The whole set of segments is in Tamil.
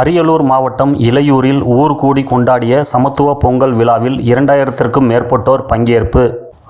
அரியலூர் மாவட்டம் இலையூரில் ஊர் கூடி கொண்டாடிய சமத்துவ பொங்கல் விழாவில் இரண்டாயிரத்திற்கும் மேற்பட்டோர் பங்கேற்பு.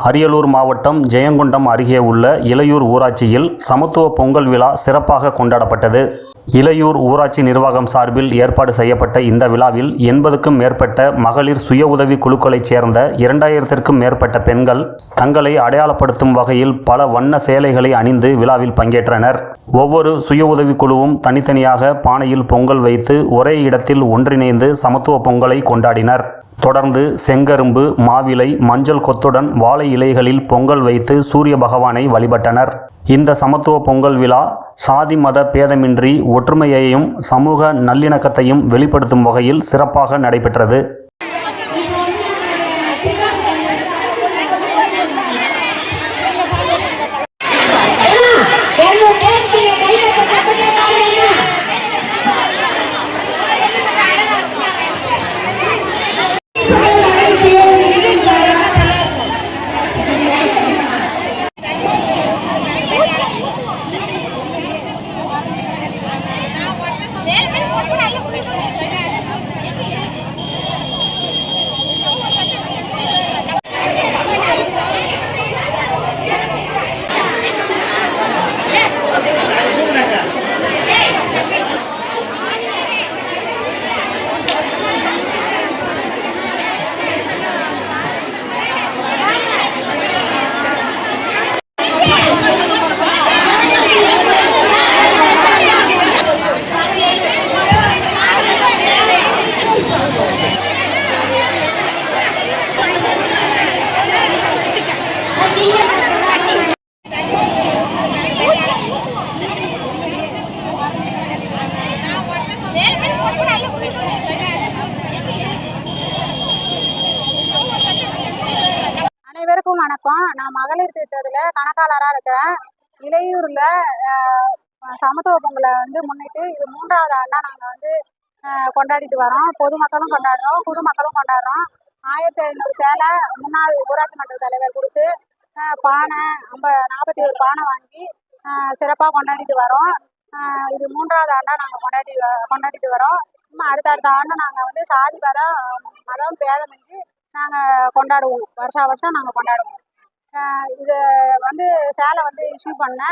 அரியலூர் மாவட்டம் ஜெயங்கொண்டம் அருகே உள்ள இலையூர் ஊராட்சியில் சமத்துவ பொங்கல் விழா சிறப்பாக கொண்டாடப்பட்டது. இலையூர் ஊராட்சி நிர்வாகம் சார்பில் ஏற்பாடு செய்யப்பட்ட இந்த விழாவில் எண்பதுக்கும் மேற்பட்ட மகளிர் சுய உதவி குழுக்களைச் சேர்ந்த இரண்டாயிரத்திற்கும் மேற்பட்ட பெண்கள் தங்களை அடையாளப்படுத்தும் வகையில் பல வண்ண சேலைகளை அணிந்து விழாவில் பங்கேற்றனர். ஒவ்வொரு சுய உதவி குழுவும் தனித்தனியாக பானையில் பொங்கல் வைத்து ஒரே இடத்தில் ஒன்றிணைந்து சமத்துவ பொங்கலை கொண்டாடினர். தொடர்ந்து செங்கரும்பு மாவிலை மஞ்சள் கொத்துடன் வாழை இலைகளில் பொங்கல் வைத்து சூரிய பகவானை வழிபட்டனர். இந்த சமத்துவ பொங்கல் விழா சாதி மத பேதமின்றி ஒற்றுமையையும் சமூக நல்லிணக்கத்தையும் வெளிப்படுத்தும் வகையில் சிறப்பாக நடைபெற்றது. Yeah. எல்லாருக்கும் வணக்கம் நான் மகளிர் திட்டத்தில் கணக்காளராக இருக்கிறேன் இளையூரில் சமத்துவ பொங்கலை வந்து முன்னிட்டு இது மூன்றாவது ஆண்டாக நாங்கள் வந்து கொண்டாடிட்டு வரோம். பொதுமக்களும் கொண்டாடுறோம் குடிமக்களும் கொண்டாடுறோம். ஆயிரத்தி ஐநூறு சேலை முன்னாள் ஊராட்சி மன்ற தலைவர் கொடுத்து பானை ஐம்ப நாற்பத்தி ஒரு பானை வாங்கி சிறப்பாக கொண்டாடிட்டு வரோம். இது மூன்றாவது ஆண்டாக நாங்கள் கொண்டாடி வ- கொண்டாடிட்டு வரோம். அடுத்த அடுத்தடுத்த ஆண்டு நாங்கள் வந்து சாதி மதம் மதம் பேதமின்றி நாங்கள் கொண்டாடுவோம். வருஷா வருஷம் நாங்கள் கொண்டாடுவோம். இது வந்து சேலை வந்து இஷ்யூ பண்ண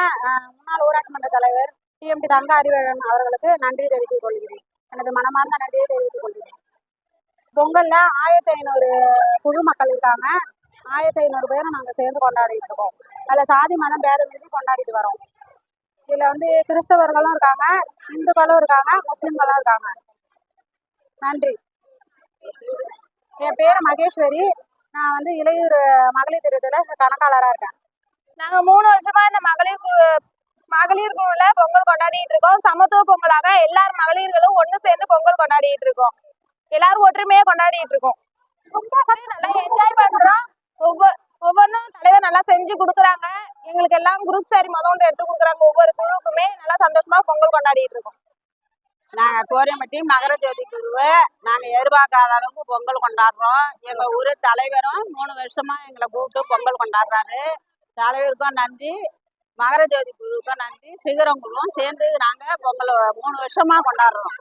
முன்னாள் ஊராட்சி மன்ற தலைவர் டிஎம்டி தங்க அறிவழன் அவர்களுக்கு நன்றி தெரிவித்துக் கொள்கிறேன். எனது மனமார்ந்த நன்றியை தெரிவித்துக் கொள்கிறேன். பொங்கல்ல ஆயிரத்தி ஐநூறு குழு மக்கள் இருக்காங்க. ஆயிரத்தி ஐநூறு பேரும் நாங்கள் சேர்ந்து கொண்டாடிட்டு இருக்கோம். அதில் சாதி மதம் பேதமின்றி கொண்டாடிட்டு வரோம். இதில் வந்து கிறிஸ்தவர்களும் இருக்காங்க இந்துக்களும் இருக்காங்க முஸ்லீம்களும் இருக்காங்க. நன்றி. என் பேர் மகேஸ்வரி. நான் வந்து இளையூர் மகளிர் திட்டத்தில் கணக்காளராக இருக்கேன். நாங்கள் மூணு வருஷமா இந்த மகளிர் மகளிர் குழுல பொங்கல் கொண்டாடிட்டு இருக்கோம். சமத்துவ பொங்கலாக எல்லார் மகளிர்களும் ஒன்று சேர்ந்து பொங்கல் கொண்டாடிட்டு இருக்கோம். எல்லாரும் ஒற்றுமையாக கொண்டாடிட்டு இருக்கோம். ரொம்ப நல்லா என்ஜாய் பண்றோம். ஒவ்வொரு ஒவ்வொன்றும் தலைவர் நல்லா செஞ்சு கொடுக்குறாங்க. எங்களுக்கு எல்லாம் குரூப் சாரி முதல்ல ஒன்று எடுத்து கொடுக்குறாங்க. ஒவ்வொரு குழுவுக்குமே நல்லா சந்தோஷமா பொங்கல் கொண்டாடிட்டு இருக்கோம். நாங்கள் கோரியம்பட்டி மகர ஜோதி குழுவை நாங்கள் எதிர்பார்க்காத அளவுக்கு பொங்கல் கொண்டாடுறோம். எங்கள் ஊர் தலைவரும் மூணு வருஷமா எங்களை கூப்பிட்டு பொங்கல் கொண்டாடுறாரு. தலைவருக்கும் நன்றி. மகர ஜோதி குழுவுக்கும் நன்றி. சிகரங்குழுவும் சேர்ந்து நாங்கள் பொங்கல் மூணு வருஷமா கொண்டாடுறோம்.